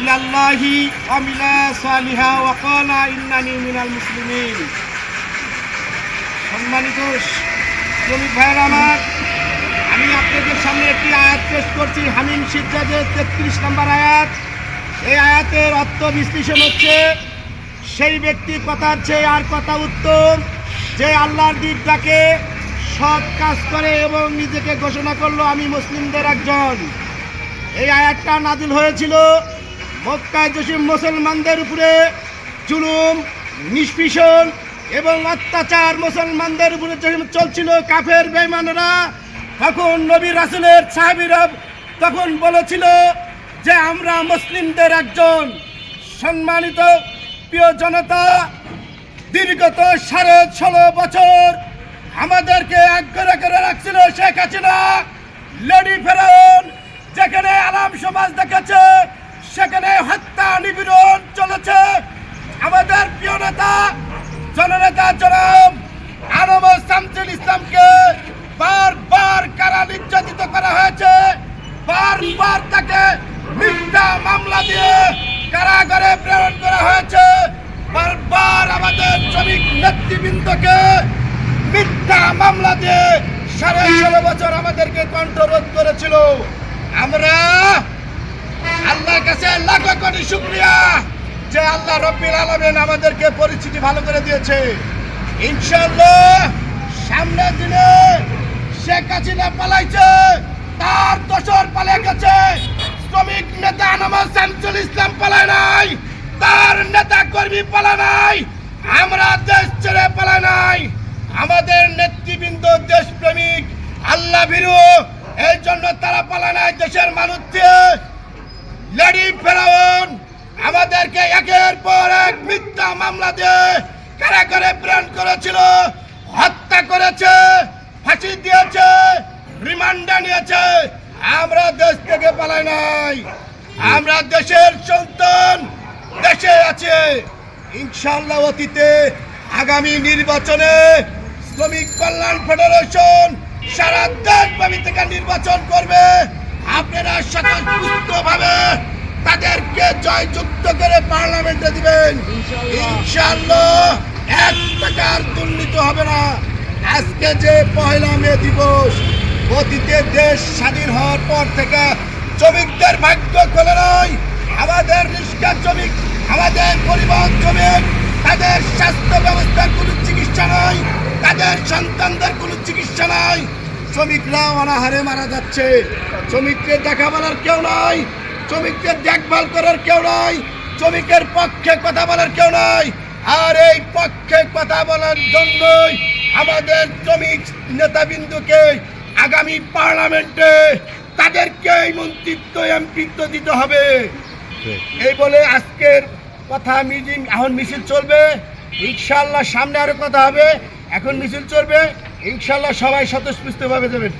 ইলাল্লাহি আমিলা সালিহা ক্বালা ইন্নানি মিনাল মুসলিমিন। সম্মানিত শ্রমিক ভাইয়ের আমার, আমি আপনাদের সামনে একটি আয়াত পেশ করছি, হামিম সিদ্ধাদের তেত্রিশ নম্বর আয়াত। এই আয়াতের অর্থ বিশ্লেষণ হচ্ছে, সেই ব্যক্তি কথার চেয়ে আর কথা উত্তম যে আল্লাহর দিক ডাকে, সৎ কাজ করে এবং নিজেকে ঘোষণা করল, আমি মুসলিমদের একজন। এই আয়াতটা নাজিল হয়েছিল মক্কায় যেসব মুসলমানদের উপরে জুলুম, নিষ্পীষণ এবং অত্যাচার মুসলমানদের উপরে চলছিল কাফের বেমানরা তখন নবী রাসুলের সাহাবিরা তখন বলেছিল যে আমরা মুসলিমদের একজন সম্মানিত প্রিয় জনতা। দীর্ঘত সাড়ে ষোলো বছর আমাদেরকে এক করে রাখছিল শেখ হাসিনা, লেডি ফেরাউন, যেখানে আরাম সমাজ দেখেছে, সেখানে নিপীড়ন চলেছে। আমাদের প্রিয় নেতা, জননেতা জনাব আনব শামসুল ইসলামকে বারবার কারা নির্যাতিত করা হয়েছে। বারবার তাকে মিথ্যা মামলা দিয়ে কারাগারে প্রেরণ করা হয়েছে। বারবার আমাদের শ্রমিক নেতৃবৃন্দকে মিথ্যা মামলা দিয়ে সাড়ে ষোলো বছর আমাদেরকে কণ্ঠরোধ করেছিল। আমরা কাছে লাখো কোটি শুক্রিয়া যে আল্লাহ রব্বিল আলমেন আমাদেরকে পরিস্থিতি ভালো করে দিয়েছে। ইনশাল্লাহ সামনের দিনে শেখ হাসিনা পালাইছে, তার দশর পালিয়ে গেছে। শ্রমিক নেতা নামাজ শামসুল ইসলাম পালায় নাই, তার নেতা কর্মী পালা নাই, আমরা দেশ ছেড়ে পালা নাই। আমাদের নেতৃবৃন্দ দেশপ্রেমিক, আল্লাহ ভীরু, এই জন্য তারা পালা নাই দেশের মানুষকে। লেডি ফেরাউন আমাদেরকে একের পর এক মিথ্যা মামলা দিয়ে কারাগারে প্রেরণ করেছিল, হত্যা করেছে, ফাঁসি দিয়েছে, রিমান্ডে নিয়েছে। আমরা দেশ থেকে পালাই নাই। আমরা দেশের সন্তান, দেশে আছে। ইনশাল্লাহ অতীতে আগামী নির্বাচনে শ্রমিক কল্যাণ ফেডারেশন সারা দেশব্যাপী থেকে নির্বাচন করবে। আপনারা স্বতঃস্ফূর্তভাবে তাদেরকে জয়যুক্ত করে পার্লামেন্টে দিবেন। ইনশাল্লাহ এক টাকার দুর্নীতি হবে না। আজকে যে পয়লা মে দিবস অতীতে দেশ স্বাধীন হওয়ার পর থেকে শ্রমিকদের ভাগ্য খোলে নয় আমাদের রিক্সা শ্রমিক আমাদের পরিবহন শ্রমিক তাদের স্বাস্থ্য ব্যবস্থার কোনো চিকিৎসা নাই তাদের সন্তানদের কোনো চিকিৎসা নাই। শ্রমিকরা অনাহারে মারা যাচ্ছে। শ্রমিককে দেখা বলার কেউ নাই, শ্রমিকদের দেখভাল করার কেউ নাই, শ্রমিকের পক্ষে কথা বলার কেউ নাই। আর এই পক্ষে কথা বলার জন্যই আমাদের শ্রমিক নেতাবিন্দুকে আগামী পার্লামেন্টে তাদেরকে এই মন্ত্রিত্ব এমপিত্ব দিতে হবে। এই বলে আজকের কথা মিটিং, এখন মিছিল চলবে। ইনশাল্লাহ সামনে আরও কথা হবে। এখন মিছিল চলবে। ইনশাল্লাহ সবাই স্বতঃস্ফূর্তভাবে দেবেন